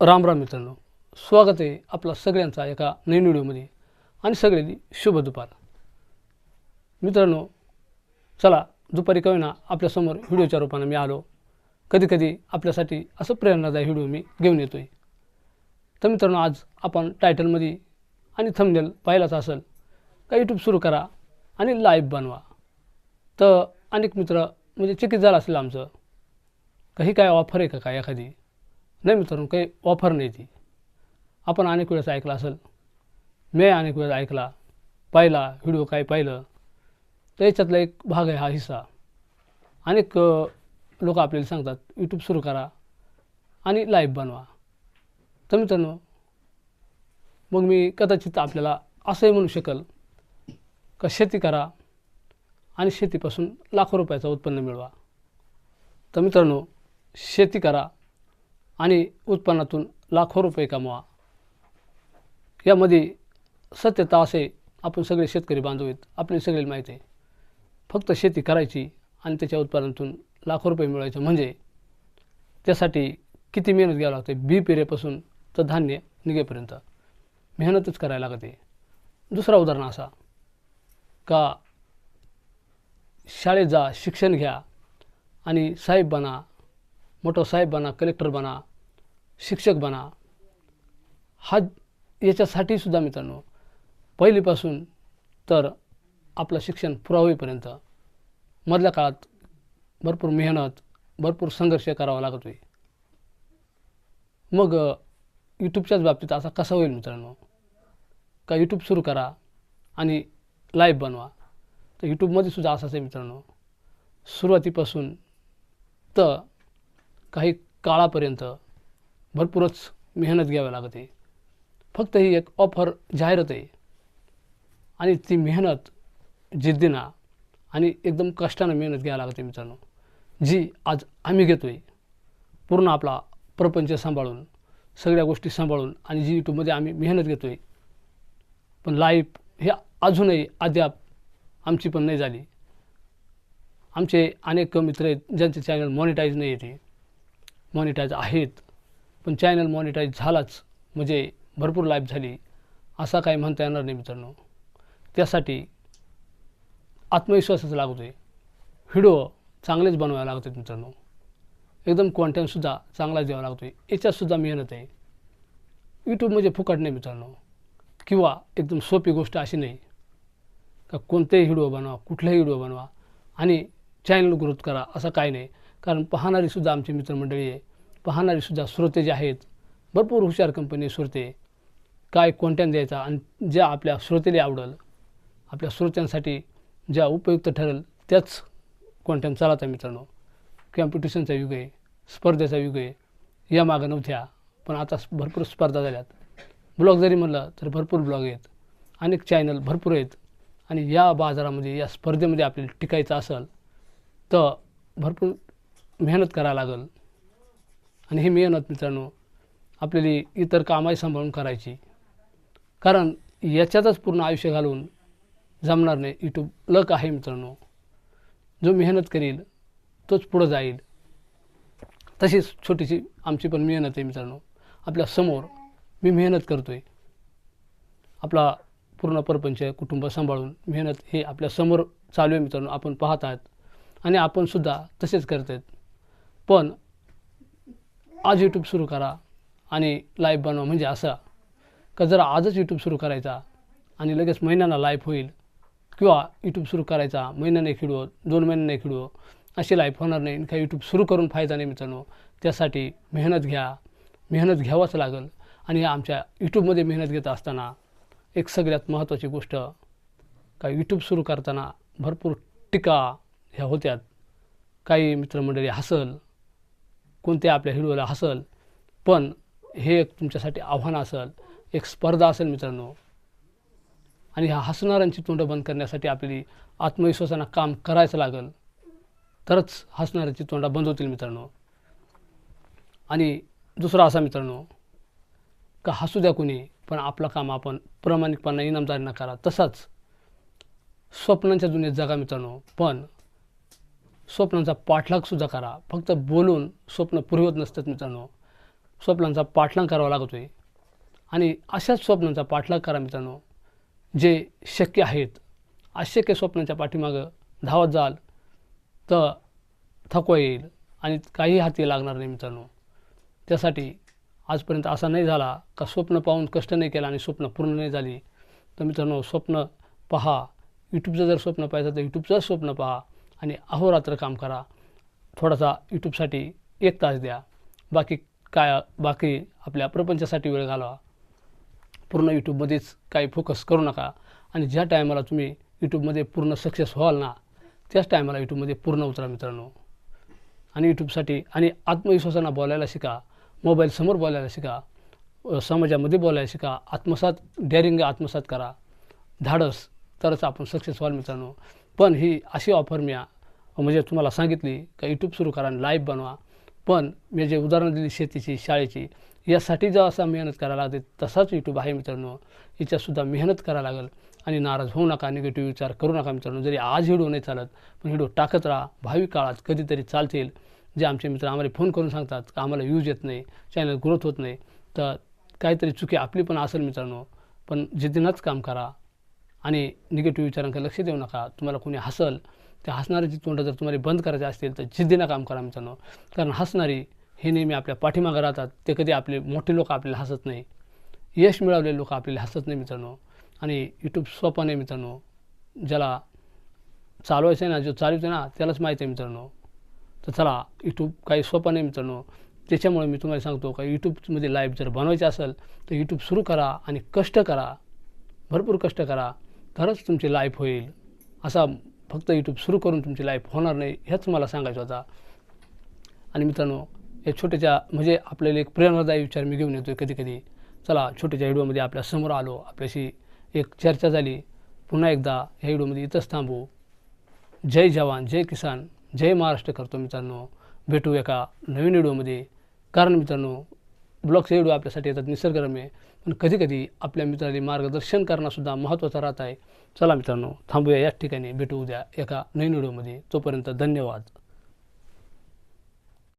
राम राम मित्रांनो स्वागत आहे आपला सगळ्यांचा एका नवीन व्हिडिओमध्ये. आणि सगळ्यांनी शुभ दुपार. मित्रांनो चला दुपारी कळना आपल्यासमोर व्हिडिओच्या रूपाने मी आलो. कधीकधी आपल्यासाठी असं प्रेरणादायी व्हिडिओ मी घेऊन येतो आहे तर मित्रांनो आज आपण टायटलमध्ये आणि थंबनेल पाहिलाच असेल का यूट्यूब सुरू करा आणि लाईव्ह बनवा. तर अनेक मित्र म्हणजे चकित झालं असेल आमचं. काही काय ऑफर आहे का काय एखादी? नाही मित्रांनो काही ऑफर नाही ती. आपण अनेक वेळेस ऐकलं असेल. मी अनेक वेळेस ऐकला पाहिला व्हिडिओ काय पाहिलं तर याच्यातला एक भाग आहे हा हिस्सा. अनेक लोक आपल्याला सांगतात यूट्यूब सुरू करा आणि लाईव्ह बनवा. तर मित्रांनो मग मी कदाचित आपल्याला असंही म्हणू शकेल का शेती करा आणि शेतीपासून लाखो रुपयाचं उत्पन्न मिळवा. तर मित्रांनो शेती करा आणि उत्पन्नातून लाखो रुपये कमवा. यामध्ये सत्यता असे आपण सगळे शेतकरी बांधव आहेत. आपली सगळी माहिती आहे. फक्त शेती करायची आणि त्याच्या उत्पादनातून लाखो रुपये मिळवायचे म्हणजे त्यासाठी किती मेहनत घ्यावं लागते? बी पेरेपासून तर धान्य निघेपर्यंत. मेहनतच करायला लागते. दुसरा उदाहरण असा का शाळेत जा शिक्षण घ्या आणि साहेब बना मोठं साहेब बना कलेक्टर बना शिक्षक बना. हा याच्यासाठी सुद्धा मित्रांनो पहिलीपासून तर आपलं शिक्षण पुरा होईपर्यंत मधल्या काळात भरपूर मेहनत भरपूर संघर्ष करावा लागत होई मग यूट्यूबच्याच बाबतीत असा कसा होईल मित्रांनो? का यूट्यूब सुरू करा आणि लाईव्ह बनवा. तर यूट्यूबमध्ये सुद्धा असाच आहे मित्रांनो. सुरुवातीपासून तर काही काळापर्यंत भरपूरच मेहनत घ्यावी लागते. फक्त ही एक ऑफर जाहिरात आहे. आणि ती मेहनत जिद्दीनं आणि एकदम कष्टानं मेहनत घ्यावी लागते मित्रांनो. जी आज आम्ही घेतो आहे पूर्ण आपला प्रपंच सांभाळून सगळ्या गोष्टी सांभाळून आणि जी यूट्यूबमध्ये आम्ही मेहनत घेतो आहे पण लाईफ हे अजूनही अद्याप आमची पण नाही झाली. आमचे अनेक मित्र आहेत ज्यांचे चॅनल मॉनिटाईज नाही येते. मॉनिटाईज आहेत. पण चॅनल मॉनिटाईज झालाच. म्हणजे भरपूर लाईफ झाली. असा काही म्हणता येणार नाही मित्रांनो. त्यासाठी आत्मविश्वासच लागतो आहे व्हिडिओ चांगलेच बनवावे लागतात मित्रांनो. एकदम कॉन्टेंटसुद्धा चांगलाच द्यावा लागतो आहे याच्यातसुद्धा मेहनत आहे. यूट्यूब म्हणजे फुकट नाही मित्रांनो. किंवा एकदम सोपी गोष्ट अशी नाही. का कोणतेही व्हिडिओ बनवा कुठलाही व्हिडिओ बनवा आणि चॅनल ग्रोथ करा. असं काही नाही. कारण पाहणारीसुद्धा आमची मित्रमंडळी आहे. पाहणारीसुद्धा श्रोते जे आहेत भरपूर हुशार कंपनी श्रोते. काय कॉन्टेंट द्यायचा आणि ज्या आपल्या श्रोतेला आवडेल आपल्या श्रोत्यांसाठी ज्या उपयुक्त ठरेल त्याच कोणत्या चालायचा मित्रांनो. कॉम्पिटिशनचा युग आहे स्पर्धेचा युग आहे या मागं नव्हत्या पण आता भरपूर स्पर्धा झाल्यात. ब्लॉग जरी म्हणलं तर भरपूर ब्लॉग आहेत. अनेक चॅनल भरपूर आहेत. आणि या बाजारामध्ये या स्पर्धेमध्ये आपल्याला टिकायचं असेल तर भरपूर मेहनत करायला लागेल. आणि ही मेहनत मित्रांनो आपल्याला इतर कामही सांभाळून करायची. कारण याच्यातच पूर्ण आयुष्य घालून जमणार नाही. यूट्यूब लक आहे मित्रांनो. जो मेहनत करील तोच पुढं जाईल. तशीच छोटीशी आमची पण मेहनत आहे मित्रांनो. आपल्यासमोर मी मेहनत करतो आहे आपला पूर्ण परपंच कुटुंब सांभाळून मेहनत हे आपल्यासमोर चालू आहे मित्रांनो. आपण पाहत आहात. आणि आपणसुद्धा तसेच करत आहेत. पण आज यूट्यूब सुरू करा आणि लाईव्ह बनवा. म्हणजे असं. का जर आजच यूट्यूब सुरू करायचा आणि लगेच महिन्याला लाईव्ह होईल किंवा यूट्यूब सुरू करायचा महिन्याने खेळू दोन महिन्याने खेळू अशी लाईफ होणार नाही. का यूट्यूब सुरू करून फायदा नाही मित्रांनो. त्यासाठी मेहनत घ्या. मेहनत घ्यावंच लागेल. आणि आमच्या यूट्यूबमध्ये मेहनत घेत असताना एक सगळ्यात महत्त्वाची गोष्ट का यूट्यूब सुरू करताना भरपूर टीका ह्या होत्यात. काही मित्रमंडळी हसल कोणत्या आपल्या व्हिडिओला हसल पण हे एक तुमच्यासाठी आव्हान असेल एक स्पर्धा असेल मित्रांनो. आणि ह्या हसणाऱ्यांची तोंडं बंद करण्यासाठी आपली आत्मविश्वासानं काम करायचं लागेल तरच हसणाऱ्यांची तोंडा बंद होतील मित्रांनो. आणि दुसरा असा मित्रांनो का हसू द्या कोणी पण आपलं काम आपण प्रामाणिकपणा इनामदारीनं करा तसाच स्वप्नांच्या दुनियेत जगा मित्रांनो पण स्वप्नांचा पाठलागसुद्धा करा. फक्त बोलून स्वप्न पुरवत नसतात मित्रांनो. स्वप्नांचा पाठलाग करावा लागतो आहे आणि अशाच स्वप्नांचा पाठलाग करा मित्रांनो जे शक्य आहेत. अशक्य स्वप्नांच्या पाठीमागं धावत जाल तर थकवा येईल आणि काही हाती लागणार नाही मित्रांनो. त्यासाठी आजपर्यंत असा नाही झाला का स्वप्न पाहून कष्ट नाही केला आणि स्वप्न पूर्ण नाही झाली. तर मित्रांनो स्वप्न पहा. यूट्यूबचं जर स्वप्न पाहायचं तर यूट्यूबचं स्वप्न पहा. आणि अहोरात्र काम करा. थोडासा यूट्यूबसाठी एक तास द्या. बाकी काय बाकी आपल्या प्रपंचासाठी वेळ घालवा. पूर्ण यूट्यूबमध्येच काही फोकस करू नका. आणि ज्या टायमाला तुम्ही यूट्यूबमध्ये पूर्ण सक्सेस व्हाल ना त्याच टायमाला यूट्यूबमध्ये पूर्ण उतरा मित्रांनो. आणि यूट्यूबसाठी आणि आत्मविश्वासानं बोलायला शिका. मोबाईल समोर बोलायला शिका. समाजामध्ये बोलायला शिका. आत्मसात डेअरिंग आत्मसात करा. धाडस तरच आपण सक्सेस व्हाल मित्रांनो. पण ही अशी ऑफर मी म्हणजे तुम्हाला सांगितली का यूट्यूब सुरू करा आणि लाईव्ह बनवा. पण मी जे उदाहरण दिली शेतीची शाळेची यासाठी जेव्हा असा मेहनत करायला लागते तसाच यूट्यूब आहे मित्रांनो. हिच्यासुद्धा मेहनत करायला लागेल आणि नाराज होऊ नका निगेटिव्ह विचार करू नका मित्रांनो. जरी आज व्हिडिओ नाही चालत पण व्हिडिओ टाकत राहा. भावी काळात कधीतरी चालतील. जे आमचे मित्र आम्हाला फोन करून सांगतात का आम्हाला यूज येत नाही चॅनल ग्रोथ होत नाही तर काहीतरी चुकी आपली पण असेल मित्रांनो. पण जिद्दीनंच काम करा. आणि निगेटिव्ह विचारांकडे लक्ष देऊ नका. तुम्हाला कोणी हसल त्या हसणाऱ्याची तोंड जर तुम्हाला बंद करायचे असतील तर जिद्दीनं काम करा मित्रांनो. कारण हसणारी हे नेहमी आपल्या पाठीमागं राहतात. ते कधी आपले मोठे लोक आपल्याला हसत नाही. यश मिळवलेले लोक आपल्याला हसत नाही मित्रांनो. आणि यूट्यूब सोपं नाही मित्रांनो. ज्याला चालवायचं आहे ना जो चालवतो आहे ना त्यालाच माहिती आहे मित्रांनो. तर चला यूट्यूब काही सोपं नाही मित्रांनो. त्याच्यामुळे मी तुम्हाला सांगतो का यूट्यूबमध्ये लाईव्ह जर बनवायचं असेल तर यूट्यूब सुरू करा आणि कष्ट करा. भरपूर कष्ट करा. तरच तुमची लाईफ होईल. असा फक्त यूट्यूब सुरू करून तुमची लाईफ होणार नाही हेच मला सांगायचं होता. आणि मित्रांनो या छोट्याच्या म्हणजे आपल्याला एक प्रेरणादायी विचार मी घेऊन येतो कधी कधी चला छोट्याच्या व्हिडिओमध्ये आपल्यासमोर आलो आपल्याशी एक चर्चा झाली. पुन्हा एकदा ह्या व्हिडिओमध्ये इथंच थांबू. जय जवान जय किसान जय महाराष्ट्र करतो मित्रांनो. भेटू एका नवीन व्हिडिओमध्ये कारण मित्रांनो ब्लॉगचे व्हिडिओ आपल्यासाठी येतात निसर्गरम्य. पण कधीकधी आपल्या मित्राने मार्गदर्शन करणंसुद्धा महत्त्वाचं राहत आहे. चला मित्रांनो थांबूया याच ठिकाणी. भेटू उद्या एका नवीन व्हिडिओमध्ये. तोपर्यंत धन्यवाद.